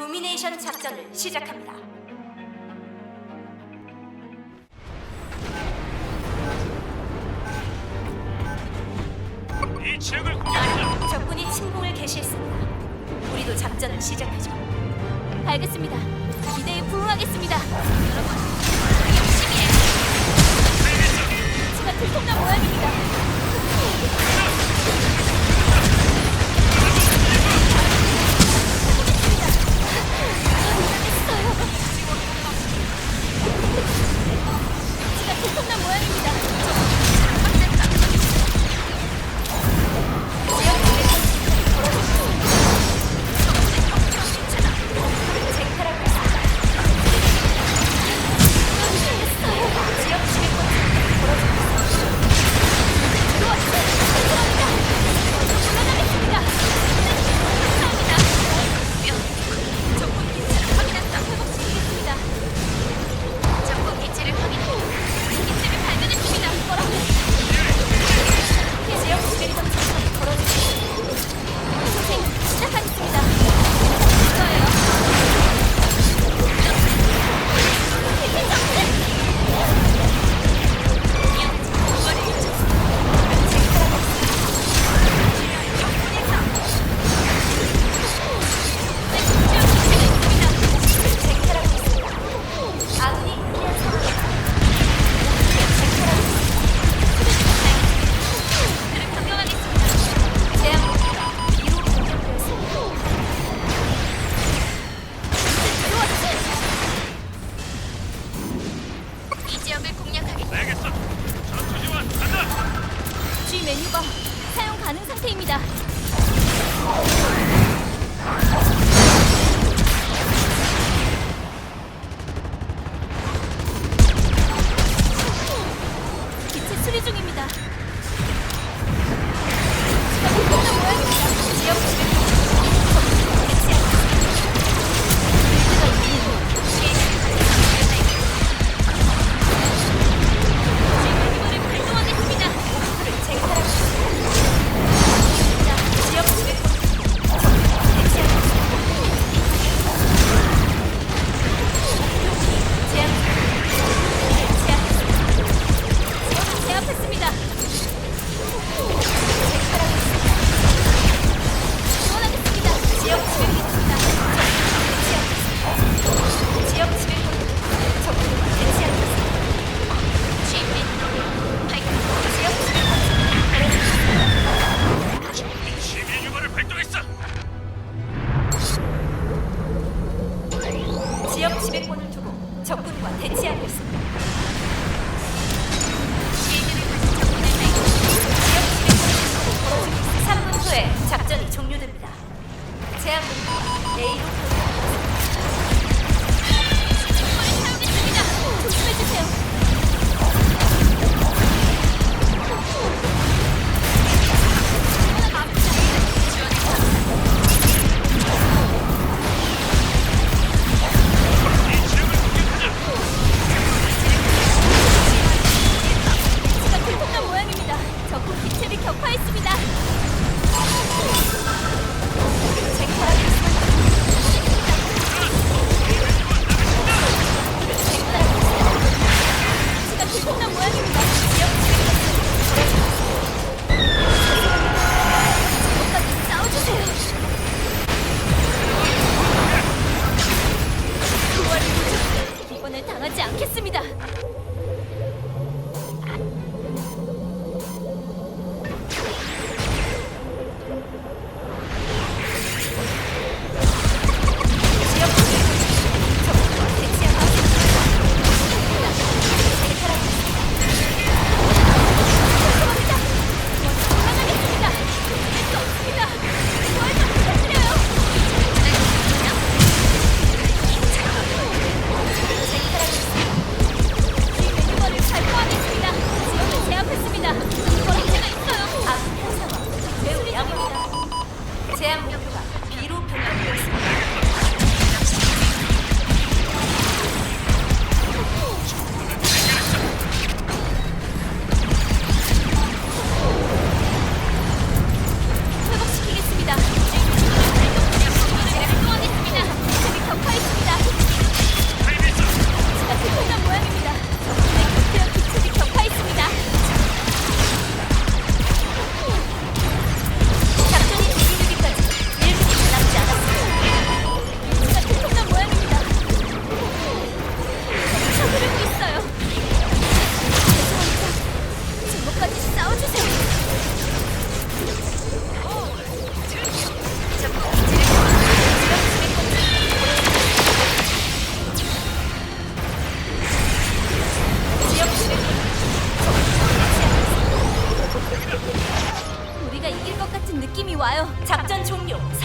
도미네이션 작전을 시작합니다. 이 지역을 공격한다. 적군이 침공을 개시했습니다. 우리도 작전을 시작하죠. 알겠습니다. 기대에 부응하겠습니다. 여러분,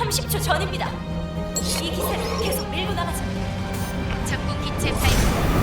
30초 전입니다. 이 기세를 계속 밀고 나가죠. 적군 기체 발견.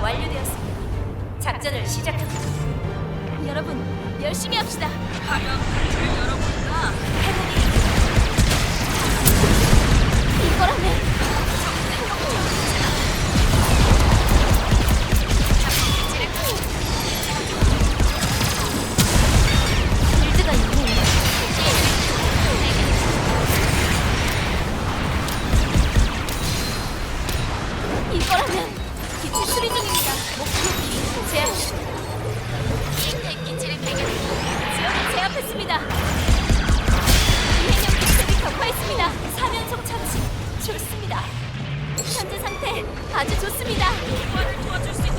완료되었습니다. 작전을 시작합니다. 여러분, 열심히 합시다. 하면 제 여러분과 행운이 이거라면 현재 상태 아주 좋습니다. 도와줄 수 있...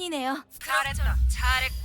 덕분이네요. 잘했다. 잘했군.